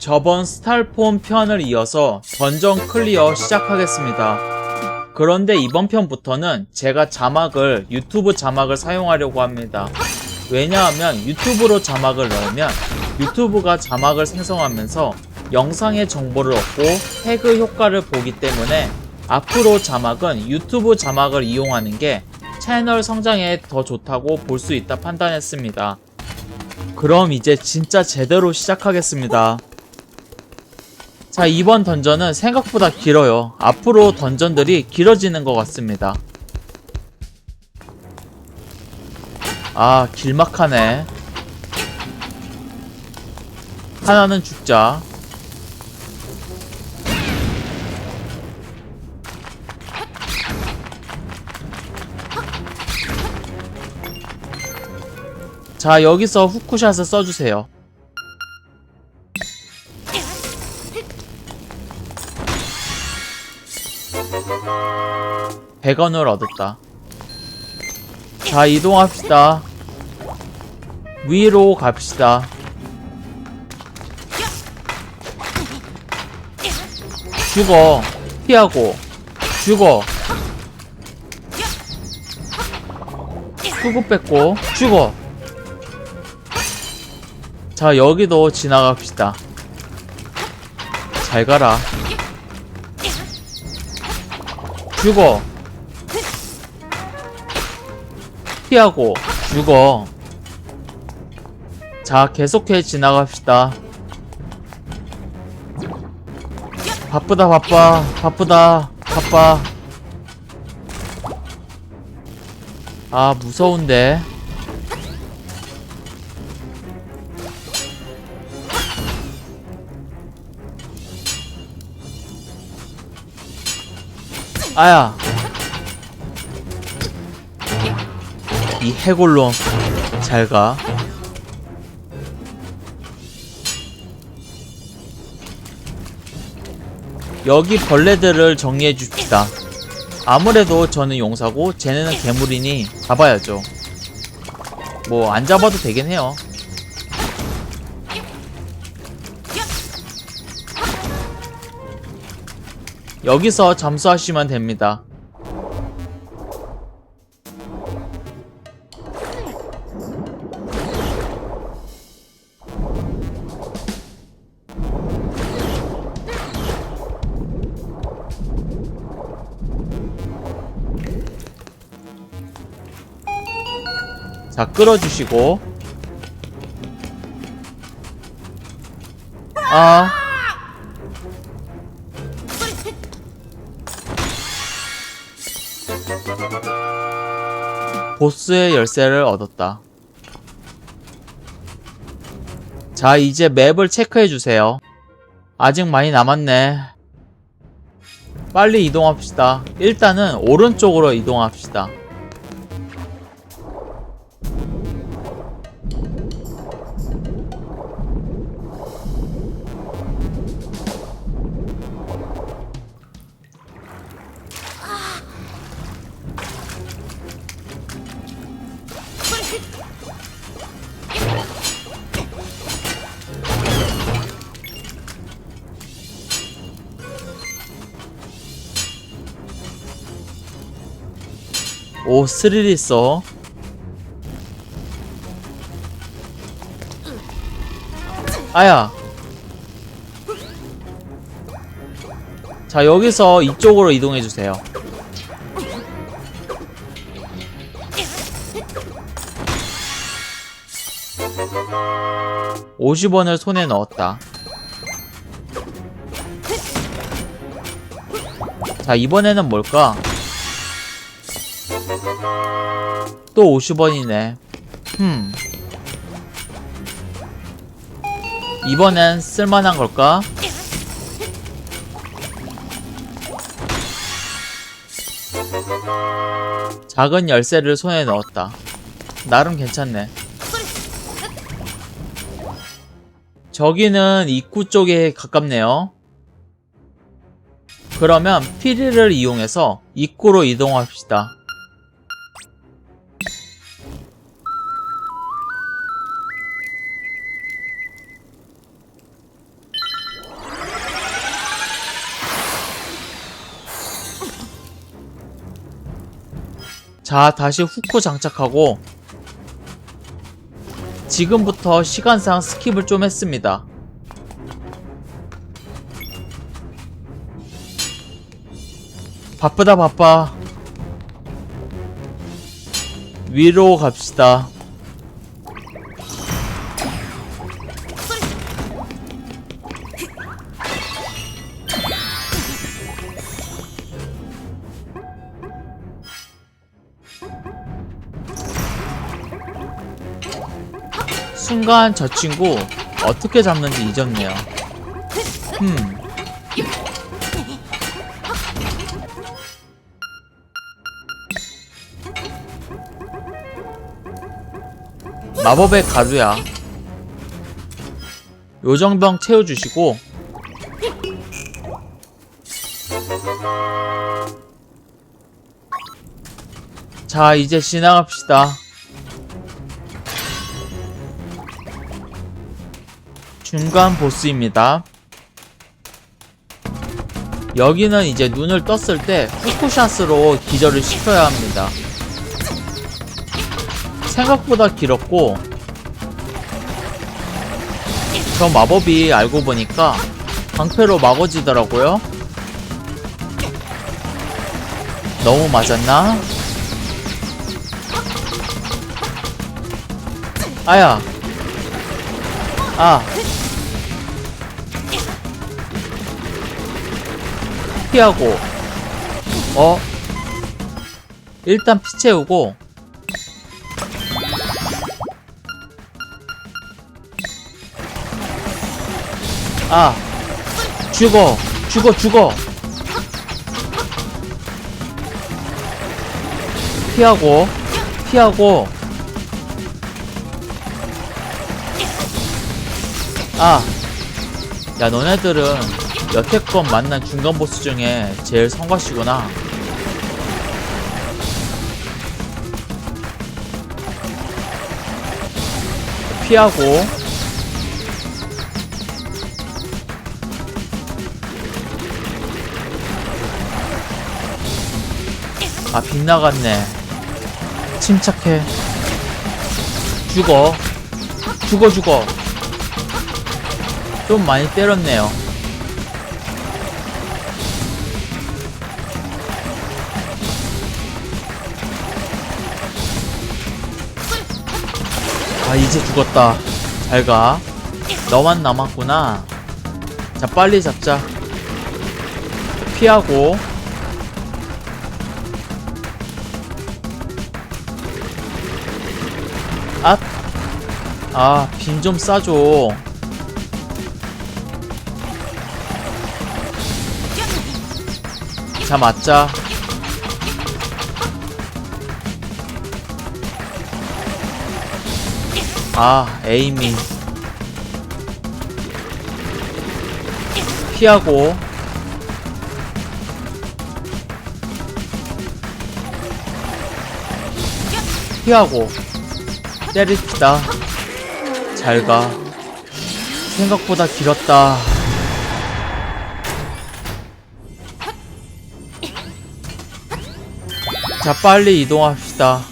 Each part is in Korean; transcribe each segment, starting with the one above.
저번 스탈폰 편을 이어서 던전 클리어 시작하겠습니다. 그런데 이번 편부터는 제가 자막을 유튜브 자막을 사용하려고 합니다. 왜냐하면 유튜브로 자막을 넣으면 유튜브가 자막을 생성하면서 영상의 정보를 얻고 태그 효과를 보기 때문에 앞으로 자막은 유튜브 자막을 이용하는 게 채널 성장에 더 좋다고 볼 수 있다 판단했습니다. 그럼 이제 진짜 제대로 시작하겠습니다. 자, 이번 던전은 생각보다 길어요. 앞으로 던전들이 길어지는 것 같습니다. 아, 길막하네. 하나는 죽자. 자, 여기서 후쿠샷을 써주세요. 100원을 얻었다. 자, 이동합시다. 위로 갑시다. 죽어. 피하고. 죽어. 수급 뺏고. 죽어. 자, 여기도 지나갑시다. 잘 가라. 죽어. 피하고 죽어. 자, 계속해 지나갑시다. 바쁘다, 바빠. 바쁘다, 바빠. 아, 무서운데. 아야. 이 해골로 잘 가. 여기 벌레들을 정리해 줍시다. 아무래도 저는 용사고 쟤네는 괴물이니 잡아야죠. 뭐 안 잡아도 되긴 해요. 여기서 잠수하시면 됩니다. 자, 끌어주시고. 아. 보스의 열쇠를 얻었다. 자, 이제 맵을 체크해주세요. 아직 많이 남았네. 빨리 이동합시다. 일단은 오른쪽으로 이동합시다. 오, 스릴 있어. 아야. 자, 여기서 이쪽으로 이동해주세요. 오십 원을 손에 넣었다. 자, 이번에는 뭘까? 또 50원이네. 흠. 이번엔 쓸만한 걸까? 작은 열쇠를 손에 넣었다. 나름 괜찮네. 저기는 입구 쪽에 가깝네요. 그러면 피리를 이용해서 입구로 이동합시다. 자, 다시 후크 장착하고 지금부터 시간상 스킵을 좀 했습니다. 바쁘다 바빠. 위로 갑시다. 순간 저 친구 어떻게 잡는지 잊었네요. 음. 마법의 가루야. 요정병 채워주시고 자 이제 지나갑시다. 중간 보스입니다. 여기는 이제 눈을 떴을 때 후쿠샷으로 기절을 시켜야 합니다. 생각보다 길었고 저 마법이 알고 보니까 방패로 막아지더라고요. 너무 맞았나? 아야. 아. 피하고. 어? 일단 피 채우고. 아. 죽어. 죽어, 죽어. 피하고. 피하고. 아. 야, 너네들은 여태껏 만난 중간 보스 중에 제일 성가시구나. 피하고. 아, 빗나갔네. 침착해. 죽어. 죽어, 죽어. 좀 많이 때렸네요. 아, 이제 죽었다. 잘 가. 너만 남았구나. 자, 빨리 잡자. 피하고. 아, 아, 빈좀 싸줘. 자, 맞자. 아, 에이미. 피하고. 피하고. 때립시다. 잘 가. 생각보다 길었다. 자, 빨리 이동합시다.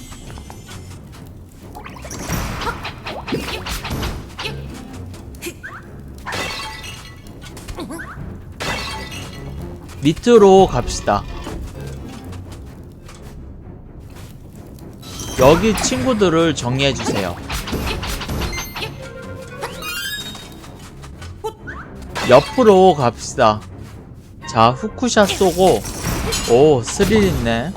밑으로 갑시다. 여기 친구들을 정리해주세요. 옆으로 갑시다. 자, 후쿠샷 쏘고, 오, 스릴 있네.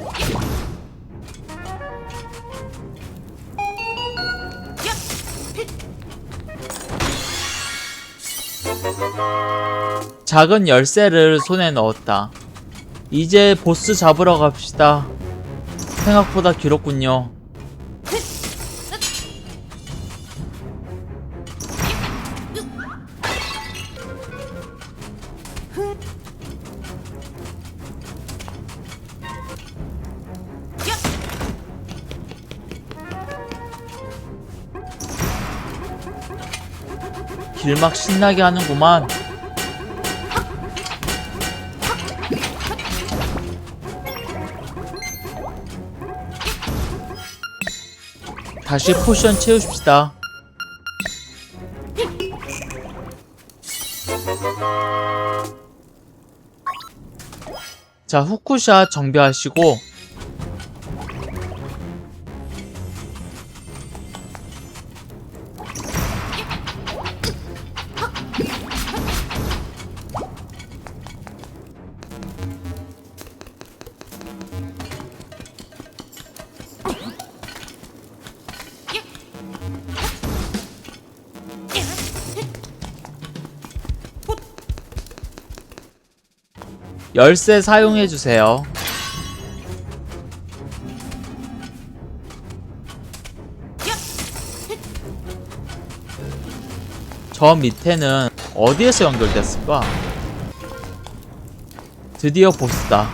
작은 열쇠를 손에 넣었다. 이제 보스 잡으러 갑시다. 생각보다 길었군요. 길막 신나게 하는구만. 다시 포션 채우십시다. 자, 후쿠샷 정비하시고 열쇠 사용해 주세요. 저 밑에는 어디에서 연결됐을까? 드디어 보스다.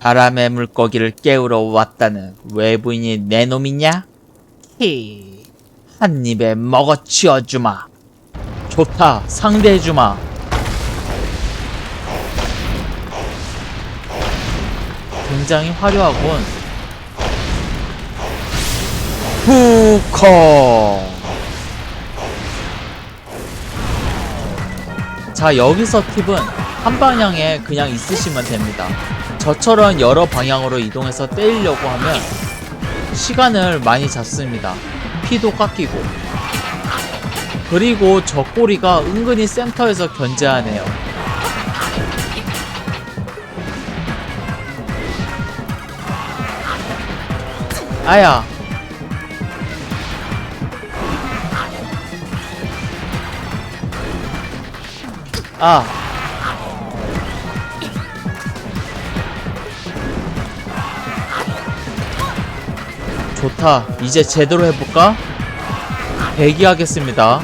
바람의 물고기를 깨우러 왔다는 외부인이 내 놈이냐? 히, 한 입에 먹어치워주마. 좋다, 상대해주마. 굉장히 화려하군. 후커. 자, 여기서 팁은 한 방향에 그냥 있으시면 됩니다. 저처럼 여러 방향으로 이동해서 때리려고 하면 시간을 많이 잡습니다. 피도 깎이고. 그리고 저 꼬리가 은근히 센터에서 견제하네요. 아야. 아. 좋다. 이제 제대로 해볼까? 대기하겠습니다.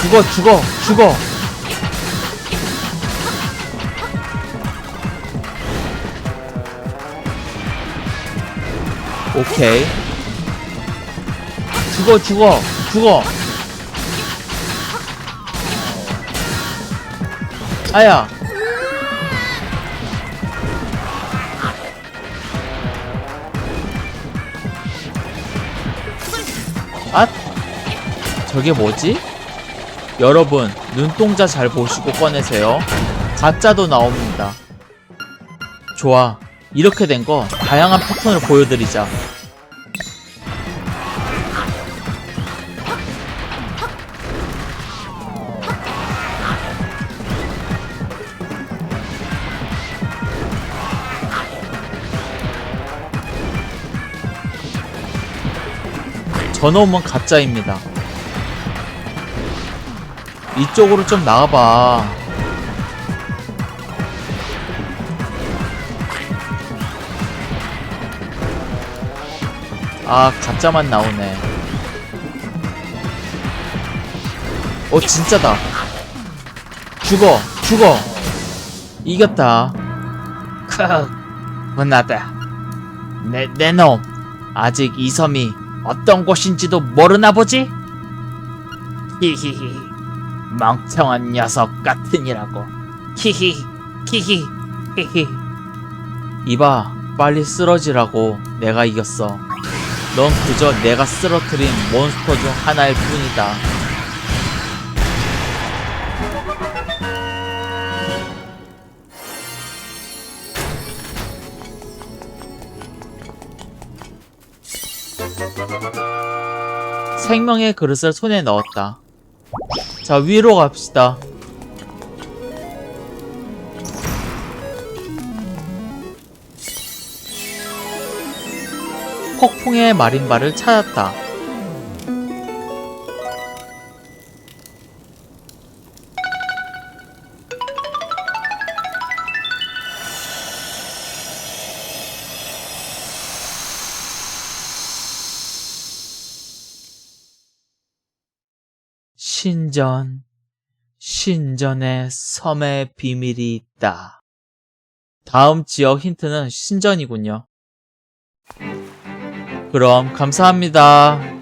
죽어, 죽어, 죽어. 오케이. 죽어, 죽어, 죽어. 아야. 아, 저게 뭐지? 여러분, 눈동자 잘 보시고 꺼내세요. 가짜도 나옵니다. 좋아. 이렇게 된 거 다양한 패턴을 보여드리자. 저놈은 가짜입니다. 이쪽으로 좀 나와봐. 아, 가짜만 나오네. 어, 진짜다. 죽어, 죽어. 이겼다. 크, 혼나다. 내, 내 놈. 아직 이 섬이 어떤 곳인지도 모르나 보지? 히히히. 멍청한 녀석 같으니라고. 히히, 히히, 히히. 이봐, 빨리 쓰러지라고 내가 이겼어. 넌 그저 내가 쓰러뜨린 몬스터 중 하나일 뿐이다. 생명의 그릇을 손에 넣었다. 자, 위로 갑시다. 폭풍의 마린바를 찾았다. 신전, 신전에 섬의 비밀이 있다. 다음 지역 힌트는 신전이군요. 그럼 감사합니다.